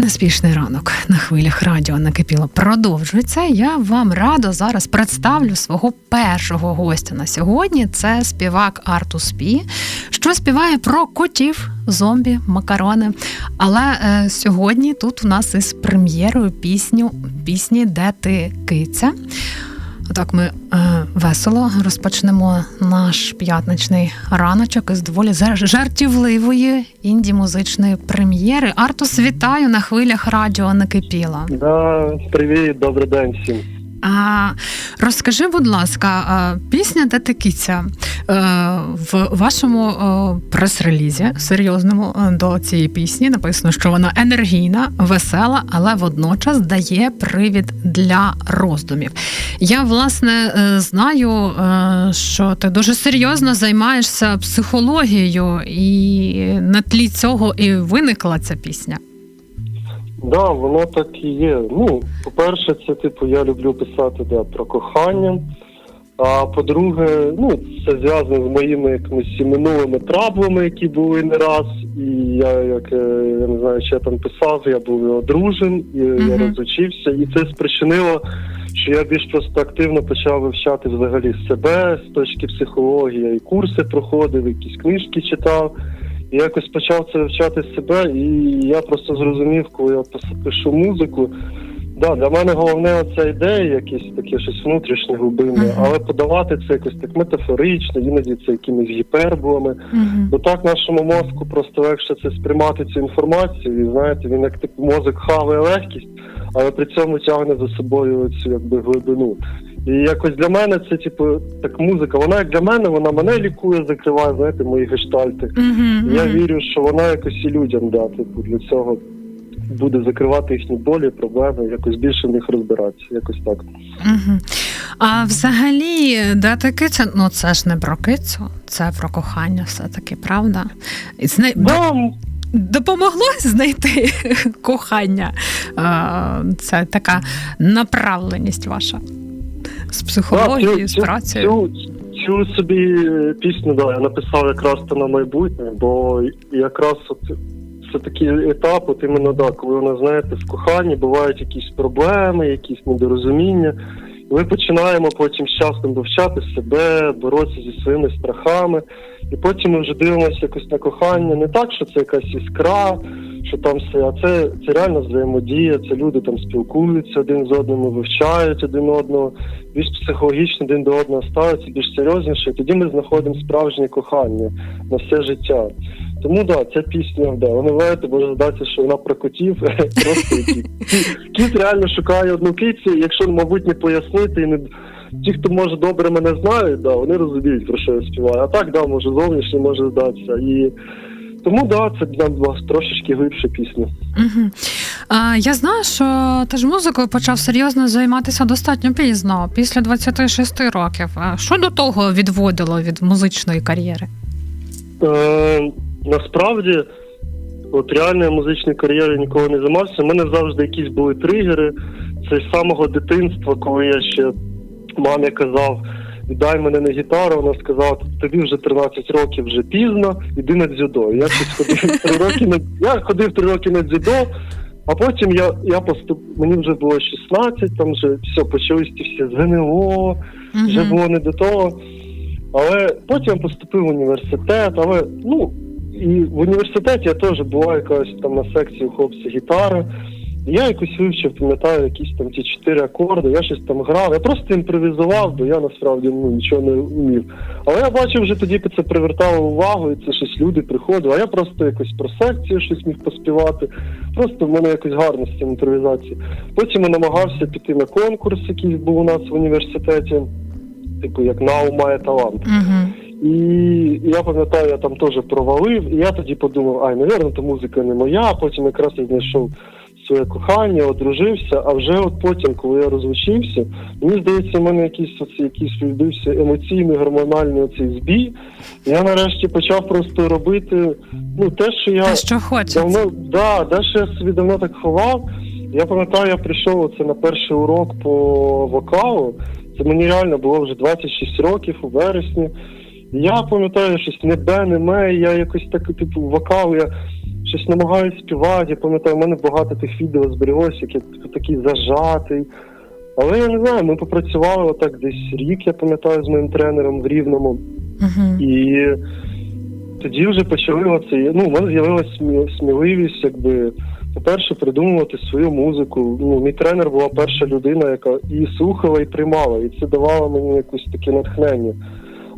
Неспішний ранок на хвилях радіо накипіло продовжується. Я вам радо зараз представлю свого першого гостя на сьогодні. Це співак Артус Пі, що співає про котів, зомбі, макарони. Але е, сьогодні тут у нас із прем'єрою пісню пісні Де ти киця. Отак ми е, весело розпочнемо наш п'ятничний раночок із доволі жартівливої інді-музичної прем'єри. Артус, вітаю на хвилях радіо Накипіла. Да, привіт, добрий день всім. А, розкажи, будь ласка, пісня «Де ти е, в вашому е, прес-релізі серйозному е, до цієї пісні написано, що вона енергійна, весела, але водночас дає привід для роздумів. Я власне знаю, що ти дуже серйозно займаєшся психологією, і на тлі цього і виникла ця пісня. Да, воно так і є. Ну, по-перше, це типу я люблю писати да, про кохання. А по-друге, ну це зв'язано з моїми якимись минулими травмами, які були не раз. І я, як е, я не знаю, що я там писав, я був одружен, і я розучився, і це спричинило, що я більш просто активно почав вивчати взагалі себе з точки психології, і курси проходив, якісь книжки читав. Якось почав це вивчати себе, і я просто зрозумів, коли я пишу музику. Да, для мене головне ця ідея, якесь таке щось внутрішнє глибинне, Мгм. але подавати це якось так метафорично, іноді це якимись гіперболами. Угу. Бо так нашому мозку просто легше це сприймати цю інформацію. І знаєте, він як типу мозок хаває легкість, але при цьому тягне за собою цю якби глибину. І якось для мене це, типу, так музика. Вона як для мене, вона мене лікує, закриває, знаєте, мої гештальти. Угу. Я вірю, що вона якось і людям да, типу, для цього буде закривати їхні болі, проблеми, якось більше в них розбиратися. Якось так. Угу. А взагалі, де ти киця? Ну це ж не про кицю, це про кохання, все-таки, правда? І зна... Да, Допомогло знайти кохання. Це така направленість ваша з психології, Да, з працею. Цю, цю собі пісню да, я написав якраз то на майбутнє, бо якраз от це такий етап, от іменно да, коли вона, знаєте, в коханні бувають якісь проблеми, якісь недорозуміння. Ми починаємо потім з часом вивчати себе, боротися зі своїми страхами. І потім ми вже дивимося якось на кохання не так, що це якась іскра, що там все, а це, це реально взаємодія, це люди там спілкуються один з одним, вивчають один одного, більш психологічно один до одного ставиться, більш серйозніше. І тоді ми знаходимо справжнє кохання на все життя. Тому да, ця пісня, да, знаєте, може здатися, що вона про котів, просто. Кіт реально шукає одну кицю, якщо, мабуть, не пояснити і не. Ті, хто може добре мене знають, да, вони розуміють, про що я співаю. А так, да, може зовнішнє може здатися. І тому да, це для нас трошечки глибша пісня. Угу. А, я знаю, що ти ж музикою почав серйозно займатися достатньо пізно, після 26 років. А що до того відводило від музичної кар'єри? Е, насправді, от реально я музичної кар'єри ніколи не займався. У мене завжди якісь були тригери. Це з самого дитинства, коли я ще мамі казав. Віддай мене на гітару, вона сказала, тобі вже 13 років вже пізно, іди на дзюдо. Я ходив три роки на я ходив три роки на дзюдо, а потім я я поступ... мені вже було 16, там вже все, почалися ті всі ЗНО, вже було не до того. Але потім поступив в університет, але ну і в університеті я теж була якась там на секції у хлопця гітари. Я якось вивчив, пам'ятаю, якісь там ті чотири акорди, я щось там грав. Я просто імпровізував, бо я насправді ну, нічого не вмів. Але я бачив, вже тоді це привертало увагу, і це щось люди приходили. А я просто якось про секцію щось міг поспівати. Просто в мене якось гарно з цим імпровізації. Потім я намагався піти на конкурс, який був у нас в університеті, типу як НАУ має талант. Мгм. І я пам'ятаю, я там теж провалив, і я тоді подумав, ай, навірно, то музика не моя. А потім якраз я знайшов своє кохання, одружився. А вже от потім, коли я розлучився, мені здається, в мене якийсь оці, якийсь відбився емоційний гормональний оцей збій. Я нарешті почав просто робити ну те, що я Те, що давно да, де ще я собі давно так ховав. Я пам'ятаю, я прийшов оце на перший урок по вокалу. Це мені реально було вже 26 років у вересні. І я пам'ятаю щось не бе, не ме, я якось так, типу, вокал, я щось намагаюся співати. Я пам'ятаю, в мене багато тих відео зберіглося, як я такий зажатий. Але я не знаю, ми попрацювали отак десь рік, я пам'ятаю, з моїм тренером в Рівному. Угу. І тоді вже почали оце. Ну, у мене з'явилася смі- сміливість, якби, по-перше, придумувати свою музику. Ну, мій тренер була перша людина, яка її слухала і приймала, і це давало мені якусь таке натхнення.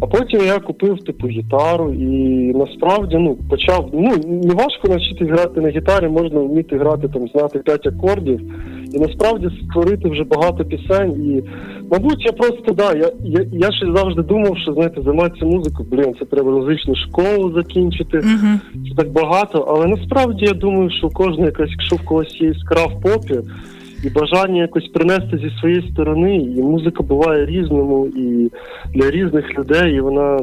А потім я купив типу гітару і насправді ну почав. Ну не важко навчитись грати на гітарі, можна вміти грати там, знати п'ять акордів. І насправді створити вже багато пісень. І, мабуть, я просто да, я, я, я ще завжди думав, що знаєте, займатися музикою, блін, це треба музичну школу закінчити. Угу. Це так багато, але насправді я думаю, що у кожного якась, якщо в когось є іскра в попі, і бажання якось принести зі своєї сторони, і музика буває різному і для різних людей, і вона.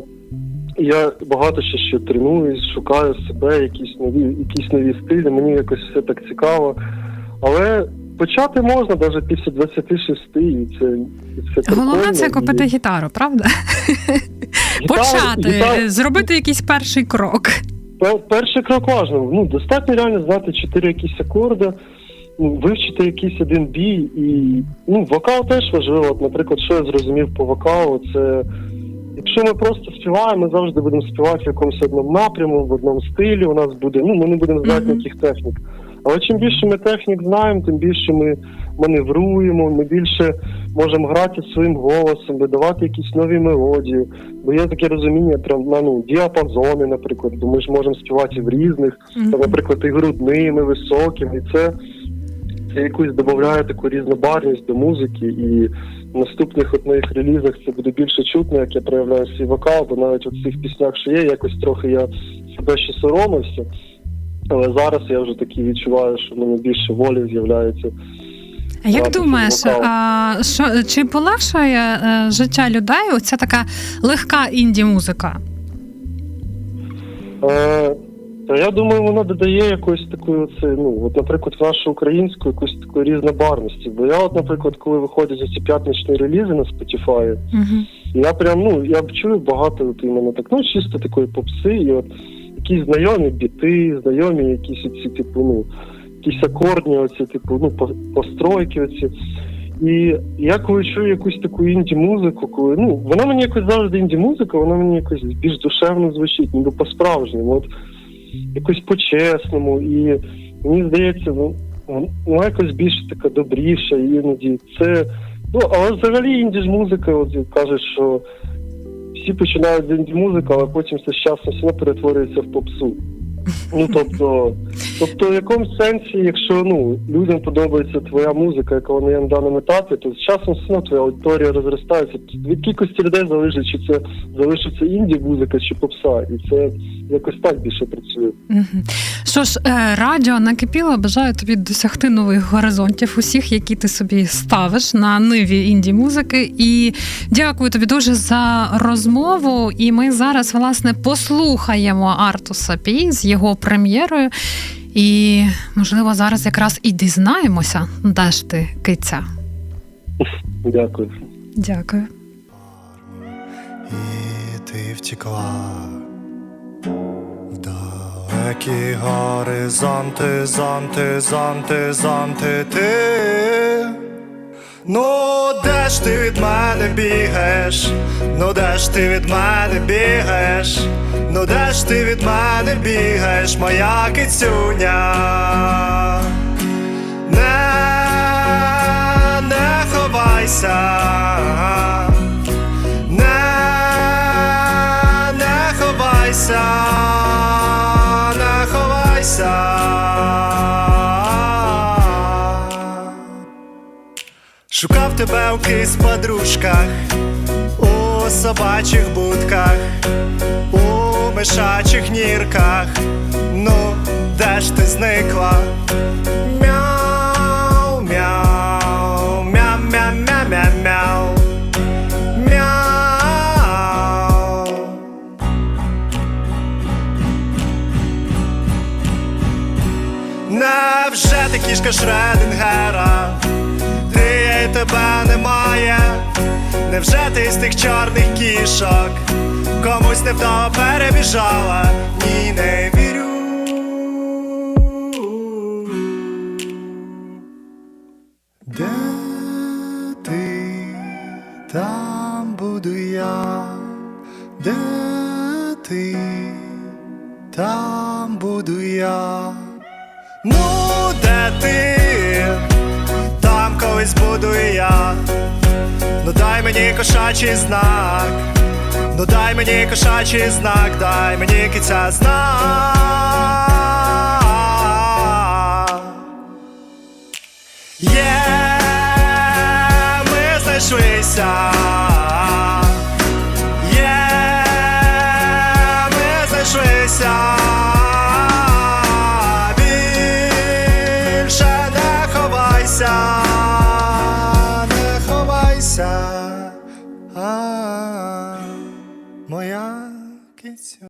Я багато ще ще тренуюсь, шукаю себе, якісь нові, якісь нові стилі. Мені якось все так цікаво. Але почати можна навіть після 26, і це, і це Головне це купити І гітару, правда? гітара- Почати, гітара- зробити якийсь перший крок. Перший крок важливо. Ну, достатньо реально знати чотири якісь акорди, вивчити якийсь один бій. І ну, вокал теж важливо. От, наприклад, що я зрозумів по вокалу, це якщо ми просто співаємо, ми завжди будемо співати в якомусь одному напряму, в одному стилі. У нас буде, ну, ми не будемо знати Мгм. ніяких технік. Але чим більше ми технік знаємо, тим більше ми маневруємо, ми більше можемо грати своїм голосом, видавати якісь нові мелодії. Бо є таке розуміння на ну, діапазони, наприклад, бо ми ж можемо співати в різних, там, наприклад, і грудними, високими, і це, це якусь додає таку різнобарність до музики. І в наступних от моїх релізах це буде більше чутно, як я проявляю свій вокал, бо навіть у цих піснях, що є, якось трохи я себе ще соромився. Але зараз я вже таки відчуваю, що в мене більше волі з'являється. А Як думаєш, а, що, чи полегшує е, життя людей оця така легка інді-музика? Е, та я думаю, воно додає якоїсь такої, оце, ну, от, наприклад, в нашу українську якусь такої різнобарності. Бо я, от, наприклад, коли виходять ці п'ятничні релізи на Spotify, Угу. я прям, ну, я чую багато от, іменно так, ну, чисто такої попси, і от якісь знайомі біти, знайомі якісь оці, типу, ну, якісь акордні, оці, типу, ну, постройки оці. І я коли чую якусь таку інді-музику, коли ну вона мені якось завжди інді-музика, вона мені якось більш душевно звучить, ніби по-справжньому, от якось по-чесному. І мені здається, ну вона якось більш така добріша, іноді це. Ну, але взагалі інді ж музика, от кажуть, що всі починають з інді-музики, але потім все з часом все перетворюється в попсу. Ну тобто, тобто, в якомусь сенсі, якщо ну людям подобається твоя музика, яка вона є на даному етапі, то з часом все твоя аудиторія розростається. Від кількості людей залежить, чи це залишиться інді музика, чи попса, і це якось так більше працює. Що ж, е, радіо накипіло, бажаю тобі досягти нових горизонтів, усіх, які ти собі ставиш на ниві інді-музики. І дякую тобі дуже за розмову. І ми зараз, власне, послухаємо Артуса Пі з його прем'єрою. І, можливо, зараз якраз і дізнаємося, де ж ти киця. Дякую. Дякую. І ти втекла в далекі горизонти, зонти, зонти, зонти ти. Ну, де ж ти від мене бігаєш? Ну де ж ти від мене бігаєш? Ну де ж ти від мене бігаєш, моя кицюня? Не, не ховайся. Не, не ховайся, не ховайся. Шукав тебе у кис подружках, у собачих будках, у мишачих нірках. Ну, де ж ти зникла? Мяу, мяу, мяу, мяу, мяу, мяу, мяу. Невже ти кішка Шредингера? Ти тебе немає. Невже ти з тих чорних кішок? комусь не вдома перебіжала, ні не вірю. Де ти? Там буду я, де ти? Там буду я, ну де ти, там колись буду я, ну дай мені кошачий знак. Ну дай мені кошачий знак, дай мені киця знак Є, ми знайшлися. Є, yeah, ми знайшлися. Більше не ховайся, не ховайся моя киця.